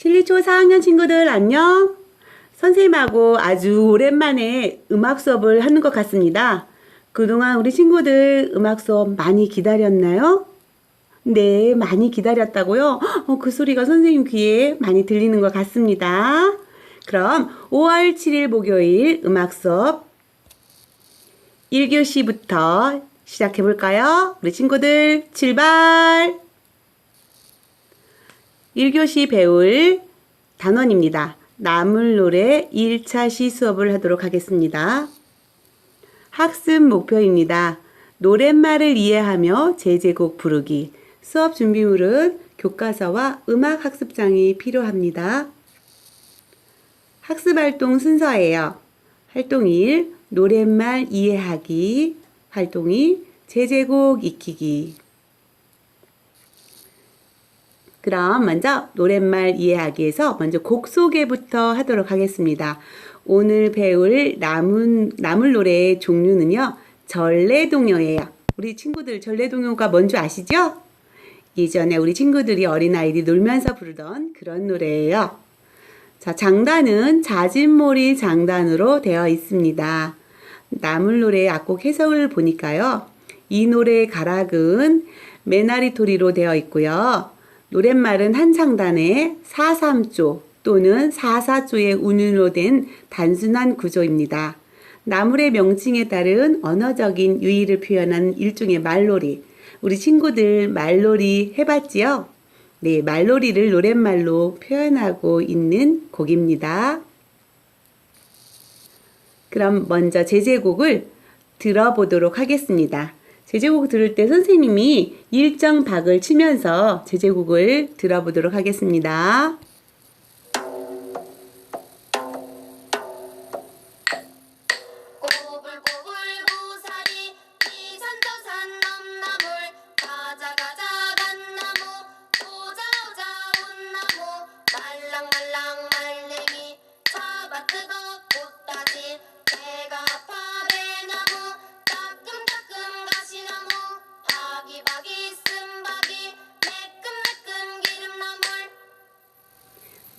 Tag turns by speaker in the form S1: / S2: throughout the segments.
S1: 실리초 4학년 친구들 안녕. 선생님하고 아주 오랜만에 음악 수업을 하는 것 같습니다. 그동안 우리 친구들 음악 수업 많이 기다렸나요? 네, 많이 기다렸다고요? 어, 그 소리가 선생님 귀에 많이 들리는 것 같습니다. 그럼 5월 7일 목요일 음악 수업 1교시부터 시작해 볼까요? 우리 친구들 출발! 1교시 배울 단원입니다. 나물 노래 1차 시 수업을 하도록 하겠습니다. 학습 목표입니다. 노랫말을 이해하며 제제곡 부르기. 수업 준비물은 교과서와 음악 학습장이 필요합니다. 학습 활동 순서예요. 활동 1, 노랫말 이해하기. 활동 2, 제제곡 익히기. 그럼 먼저 노랫말 이해하기에서 먼저 곡 소개부터 하도록 하겠습니다. 오늘 배울 나물, 나물 노래의 종류는요, 전래동요예요. 우리 친구들 전래동요가 뭔지 아시죠? 예전에 우리 친구들이 어린아이들이 놀면서 부르던 그런 노래예요. 자, 장단은 자진몰이 장단으로 되어 있습니다. 나물 노래의 악곡 해석을 보니까요. 이 노래의 가락은 메나리토리로 되어 있고요. 노랫말은 한 창단에 4-3조 또는 4-4조의 운율로 된 단순한 구조입니다. 나물의 명칭에 따른 언어적인 유의를 표현한 일종의 말놀이. 우리 친구들 말놀이 해봤지요? 네, 말놀이를 노랫말로 표현하고 있는 곡입니다. 그럼 먼저 제제곡을 들어보도록 하겠습니다. 제제곡 들을 때 선생님이 일정 박을 치면서 제제곡을 들어보도록 하겠습니다.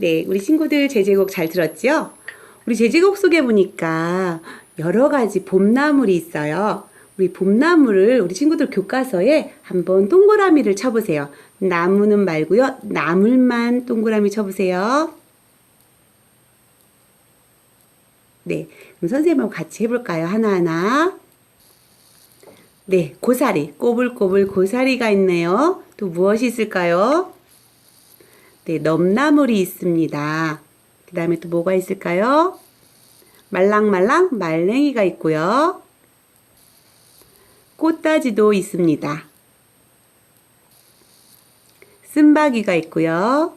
S1: 네, 우리 친구들 제제곡 잘 들었지요? 우리 제제곡 속에 보니까 여러 가지 봄나물이 있어요. 우리 봄나물을 우리 친구들 교과서에 한번 동그라미를 쳐보세요. 나무는 말고요. 나물만 동그라미 쳐보세요. 네, 그럼 선생님하고 같이 해볼까요? 하나하나. 네, 고사리, 꼬불꼬불 고사리가 있네요. 또 무엇이 있을까요? 네, 넘나물이 있습니다. 그 다음에 또 뭐가 있을까요? 말랑말랑 말랭이가 있고요. 꽃다지도 있습니다. 쓴바귀가 있고요.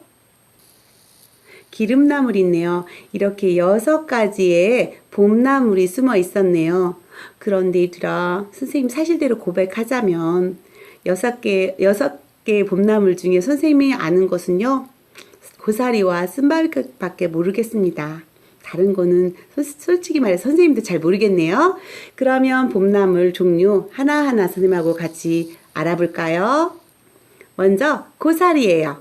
S1: 기름나물이 있네요. 이렇게 여섯 가지의 봄나물이 숨어 있었네요. 그런데 얘들아, 선생님 사실대로 고백하자면 여섯 개, 여섯 개의 봄나물 중에 선생님이 아는 것은요, 고사리와 쓴바귀밖에 모르겠습니다. 다른 거는 솔- 솔직히 말해 선생님도 잘 모르겠네요. 그러면 봄나물 종류 하나하나 선생님하고 같이 알아볼까요? 먼저 고사리예요.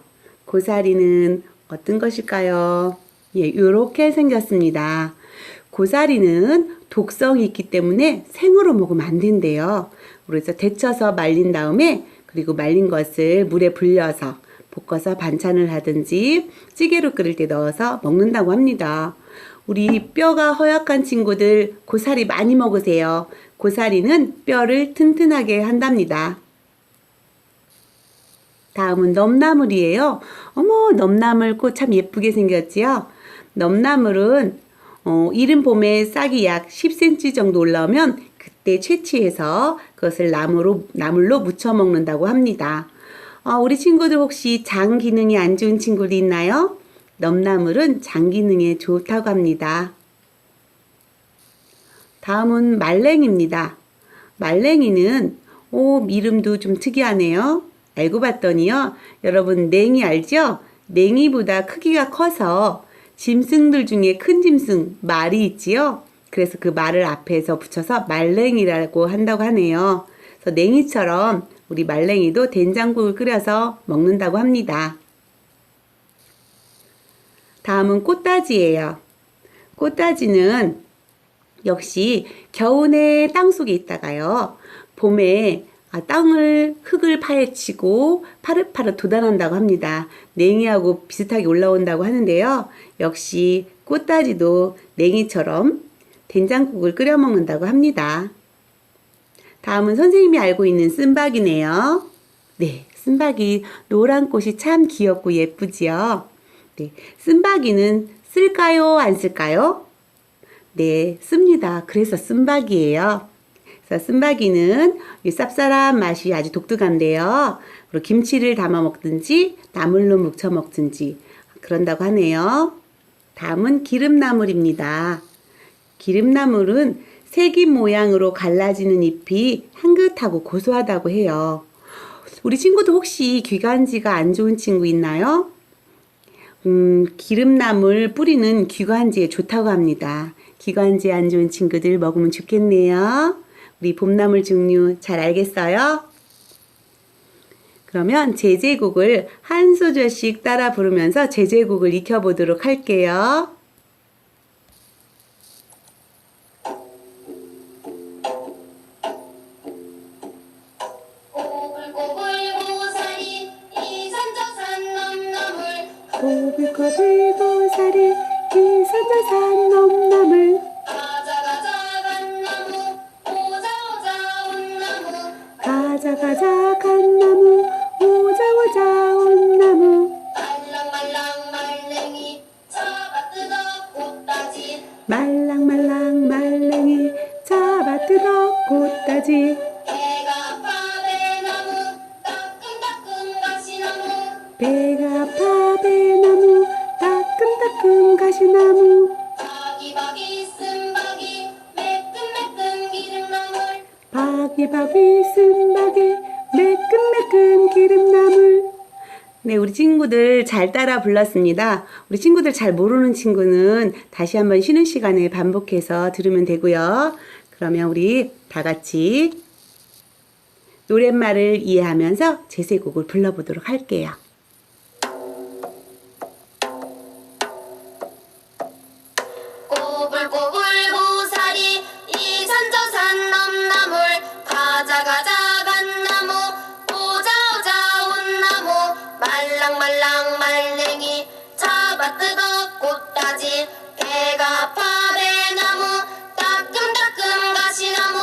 S1: 고사리는 어떤 것일까요? 예, 이렇게 생겼습니다. 고사리는 독성이 있기 때문에 생으로 먹으면 안 된대요. 그래서 데쳐서 말린 다음에 그리고 말린 것을 물에 불려서 볶아서 반찬을 하든지 찌개로 끓일 때 넣어서 먹는다고 합니다. 우리 뼈가 허약한 친구들 고사리 많이 먹으세요. 고사리는 뼈를 튼튼하게 한답니다. 다음은 넘나물이에요. 어머, 넘나물 꽃 참 예쁘게 생겼지요? 넘나물은 어, 이른 봄에 싹이 약 10cm 정도 올라오면 그때 채취해서 그것을 나무로, 나물로 무쳐 먹는다고 합니다. 어, 우리 친구들 혹시 장 기능이 안 좋은 친구들 있나요? 넘나물은 장 기능에 좋다고 합니다. 다음은 말랭입니다. 말랭이는 오 이름도 좀 특이하네요. 알고 봤더니요. 여러분 냉이 알죠? 냉이보다 크기가 커서 짐승들 중에 큰 짐승 말이 있지요. 그래서 그 말을 앞에서 붙여서 말랭이라고 한다고 하네요. 그래서 냉이처럼 우리 말랭이도 된장국을 끓여서 먹는다고 합니다. 다음은 꽃다지예요. 꽃다지는 역시 겨우내 땅 속에 있다가요. 봄에 아, 땅을 흙을 파헤치고 파릇파릇 돋아난다고 합니다. 냉이하고 비슷하게 올라온다고 하는데요. 역시 꽃다지도 냉이처럼 된장국을 끓여 먹는다고 합니다. 다음은 선생님이 알고 있는 쓴박이네요. 네, 쓴박이 노란 꽃이 참 귀엽고 예쁘지요. 네, 쓴박이는 쓸까요? 안 쓸까요? 네, 씁니다. 그래서 쓴박이에요. 그래서 쓴박이는 이 쌉쌀한 맛이 아주 독특한데요. 그리고 김치를 담아 먹든지 나물로 무쳐 먹든지 그런다고 하네요. 다음은 기름나물입니다. 기름나물은 새김 모양으로 갈라지는 잎이 향긋하고 고소하다고 해요. 우리 친구도 혹시 귀간지가 안 좋은 친구 있나요? 음, 기름나물 뿌리는 귀관지에 좋다고 합니다. 귀관지에 안 좋은 친구들 먹으면 좋겠네요. 우리 봄나물 종류 잘 알겠어요? 그러면 제제국을 한 소절씩 따라 부르면서 제제국을 익혀보도록 할게요. 불고불 고사리 기산저산 넘나물
S2: 가자 가자 간나무 오자 오자 온나무.
S1: 가자 가자 간나무 오자 오자 온나무.
S2: 말랑 말랑 말랭이 잡아 뜯어 꽃다지.
S1: 말랑 말랑 말랭이 잡아 뜯어 꽃다지
S2: 바기바기 쓴바기 매끈매끈 기름나물
S1: 네, 우리 친구들 잘 따라 불렀습니다. 우리 친구들 잘 모르는 친구는 다시 한번 쉬는 시간에 반복해서 들으면 되고요. 그러면 우리 다 같이 노랫말을 이해하면서 제세곡을 불러보도록 할게요.
S2: 잡아 뜯어 꽃다지 배가 아파 배나무 따끔따끔 가시나무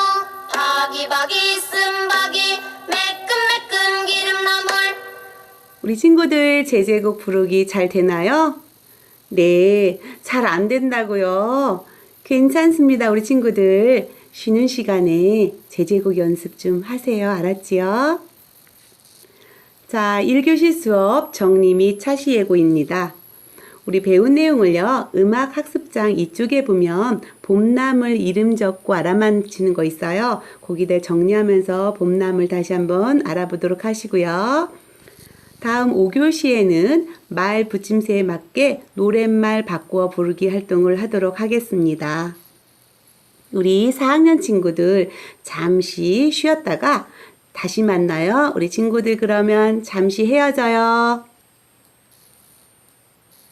S2: 바기바기 쓴바기 매끈매끈 기름나물
S1: 우리 친구들 제제곡 부르기 잘 되나요? 네, 잘 안 된다고요. 괜찮습니다, 우리 친구들. 쉬는 시간에 제제곡 연습 좀 하세요. 알았지요? 자, 1교시 수업 정리 및 차시 예고입니다. 우리 배운 내용을요, 음악 학습장 이쪽에 보면 봄나물 이름 적고 알아맞히는 거 있어요. 거기다 정리하면서 봄나물 다시 한번 알아보도록 하시고요. 다음 5교시에는 말 붙임새에 맞게 노랫말 바꾸어 부르기 활동을 하도록 하겠습니다. 우리 4학년 친구들 잠시 쉬었다가 다시 만나요. 우리 친구들 그러면 잠시 헤어져요.